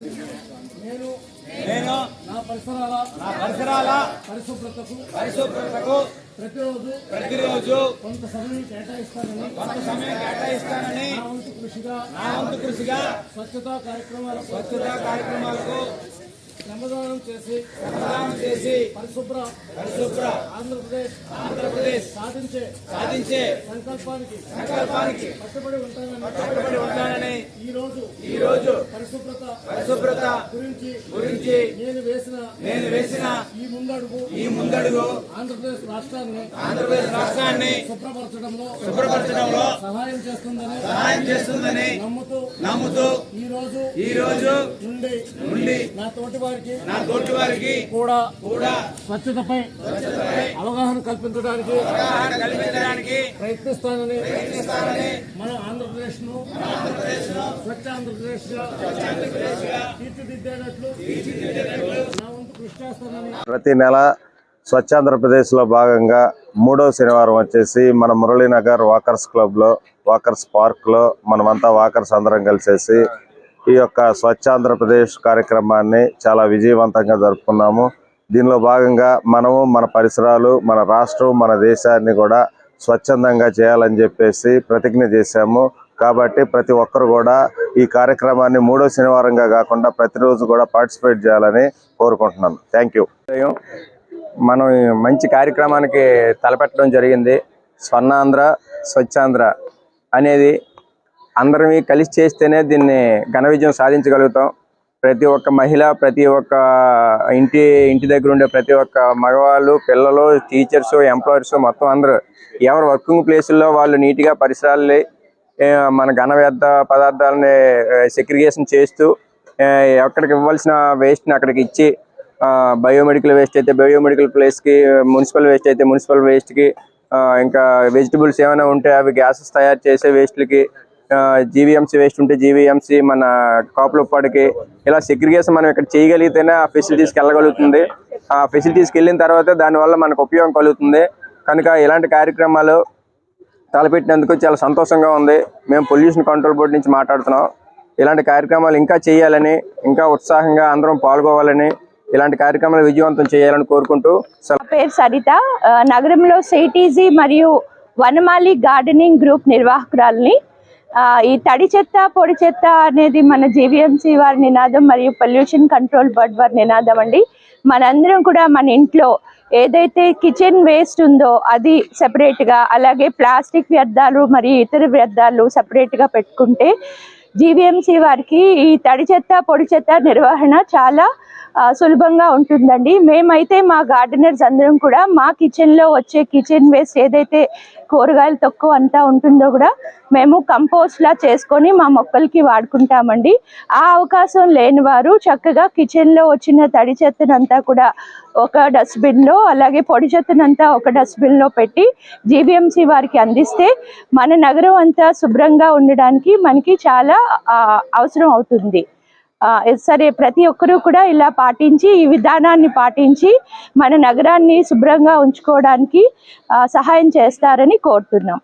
నేను నేను నా పరిసరాల నా పరిసరాల పరిశుభ్రతకు పరిశుభ్రతకు ప్రతిరోజు ప్రతిరోజు కొంత సమయం కేటాయిస్తానని కొంత సమయం కేటాయిస్తానని నా వంతు కృషిగా నా వంతు కృషిగా స్వచ్ఛతా కార్యక్రమాలకు స్వచ్ఛతా కార్యక్రమాలకు శ్రమదానం చేసి ప్రదానం చేసి పరిశుభ్ర పరిశుభ్ర ఆంధ్రప్రదేశ్ ఆంధ్రప్రదేశ్ సాధించే సాధించే సంకల్పానికి సంకల్పానికి కట్టుబడి ఉంటానని కట్టుబడి ఉంటానని ఈ రోజు ఈ రోజు పరిశుభ్రత పరిశుభ్రత గురించి గురించి నేను వేసిన నేను వేసిన ఈ ముందడుగు ఈ ముందడుగు ఆంధ్రప్రదేశ్ రాష్ట్రాన్ని ఆంధ్రప్రదేశ్ రాష్ట్రాన్ని శుభ్రపరచడంలో శుభ్రపరచడంలో సహాయం చేస్తుందని సహాయం చేస్తుందని నమ్ముతూ నమ్ముతూ ఈ రోజు ఈ రోజు నుండి నుండి నా తోటి తోటి వారికి కూడా కూడా స్వచ్ఛతపై అవగాహన కల్పించడానికి ప్రయత్నిస్తానని మన ఆంధ్రప్రదేశ్ను స్వచ్ఛ ఆంధ్రప్రదేశ్గా తీర్చిదిద్దేటట్లు నా వంతు కృషి చేస్తానని ప్రతి నెల స్వచ్ఛ ఆంధ్రప్రదేశ్లో భాగంగా మూడవ శనివారం వచ్చేసి మన మురళీనగర్ వాకర్స్ క్లబ్లో వాకర్స్ పార్క్లో మనమంతా వాకర్స్ అందరం కలిసేసి ఈ యొక్క స్వచ్ఛ ఆంధ్రప్రదేశ్ కార్యక్రమాన్ని చాలా విజయవంతంగా జరుపుకున్నాము. దీనిలో భాగంగా మనము మన పరిసరాలు మన రాష్ట్రం మన దేశాన్ని కూడా స్వచ్ఛందంగా చేయాలని చెప్పేసి ప్రతిజ్ఞ చేశాము. కాబట్టి ప్రతి ఒక్కరు కూడా ఈ కార్యక్రమాన్ని మూడో శనివారంగా కాకుండా ప్రతిరోజు కూడా పార్టిసిపేట్ చేయాలని కోరుకుంటున్నాను థ్యాంక్ యూ మనం మంచి కార్యక్రమానికి తలపెట్టడం జరిగింది. స్వర్ణాంధ్ర స్వచ్ఛాంధ్ర అనేది అందరం కలిసి చేస్తేనే దీన్ని ఘన విజయం సాధించగలుగుతాం. ప్రతి ఒక్క మహిళ ప్రతి ఒక్క ఇంటి ఇంటి దగ్గర ఉండే ప్రతి ఒక్క మగవాళ్ళు పిల్లలు టీచర్స్ ఎంప్లాయర్స్ మొత్తం అందరూ ఎవరు వర్కింగ్ ప్లేసుల్లో వాళ్ళు నీట్గా పరిసరాలని మన ఘన వ్యర్థ పదార్థాలని సెగ్రిగేషన్ చేస్తూ ఎక్కడికి ఇవ్వాల్సిన వేస్ట్ని అక్కడికి ఇచ్చి బయోమెడికల్ వేస్ట్ అయితే బయోమెడికల్ ప్లేస్కి మున్సిపల్ వేస్ట్ అయితే మున్సిపల్ వేస్ట్కి ఇంకా వెజిటబుల్స్ ఏమైనా ఉంటే అవి గ్యాసెస్ తయారు చేసే వేస్ట్లకి జీవీఎంసీ వేస్ట్ ఉంటే జీవీఎంసీ మన కాపులపాడికి ఇలా సెగ్రిగేషన్ మనం ఇక్కడ చేయగలిగితేనే ఆ ఫెసిలిటీస్కి వెళ్ళగలుగుతుంది. ఆ ఫెసిలిటీస్కి వెళ్ళిన తర్వాత దానివల్ల మనకు ఉపయోగం కలుగుతుంది. కనుక ఇలాంటి కార్యక్రమాలు తలపెట్టినందుకు చాలా సంతోషంగా ఉంది. మేము పొల్యూషన్ కంట్రోల్ బోర్డు నుంచి మాట్లాడుతున్నాం. ఇలాంటి కార్యక్రమాలు ఇంకా చేయాలని ఇంకా ఉత్సాహంగా అందరం పాల్గొవాలని ఇలాంటి కార్యక్రమాలు విజయవంతం చేయాలని కోరుకుంటూ పేరు సరిత. నగరంలో సిటీజీ మరియు వనమాలి గార్డెనింగ్ గ్రూప్ నిర్వాహకురాలని ఈ తడి చెత్త పొడి చెత్త అనేది మన జీవీఎంసీ వారి నినాదం మరియు పొల్యూషన్ కంట్రోల్ బోర్డ్ వారి నినాదం అండి. మనందరం కూడా మన ఇంట్లో ఏదైతే కిచెన్ వేస్ట్ ఉందో అది సెపరేట్గా అలాగే ప్లాస్టిక్ వ్యర్థాలు మరియు ఇతర వ్యర్థాలు సపరేట్గా పెట్టుకుంటే జీవీఎంసీ వారికి ఈ తడి చెత్త పొడి చెత్త నిర్వహణ చాలా సులభంగా ఉంటుందండి. మేమైతే మా గార్డెనర్స్ అందరం కూడా మా కిచెన్లో వచ్చే కిచెన్ వేస్ట్ ఏదైతే కూరగాయలు తక్కువ అంతా ఉంటుందో కూడా మేము కంపోస్ట్లా చేసుకొని మా మొక్కలకి వాడుకుంటామండి. ఆ అవకాశం లేని వారు చక్కగా కిచెన్లో వచ్చిన తడి చెత్తనంతా కూడా ఒక డస్ట్బిన్లో అలాగే పొడి చెత్తనంతా ఒక డస్ట్బిన్లో పెట్టి జీవీఎంసీ వారికి అందిస్తే మన నగరం అంతా శుభ్రంగా ఉండడానికి మనకి చాలా అవసరం అవుతుంది. సరే ప్రతి ఒక్కరూ కూడా ఇలా పాటించి ఈ విధానాన్ని పాటించి మన నగరాన్ని శుభ్రంగా ఉంచుకోవడానికి ఆ, సహాయం చేస్తారని కోరుతున్నాం.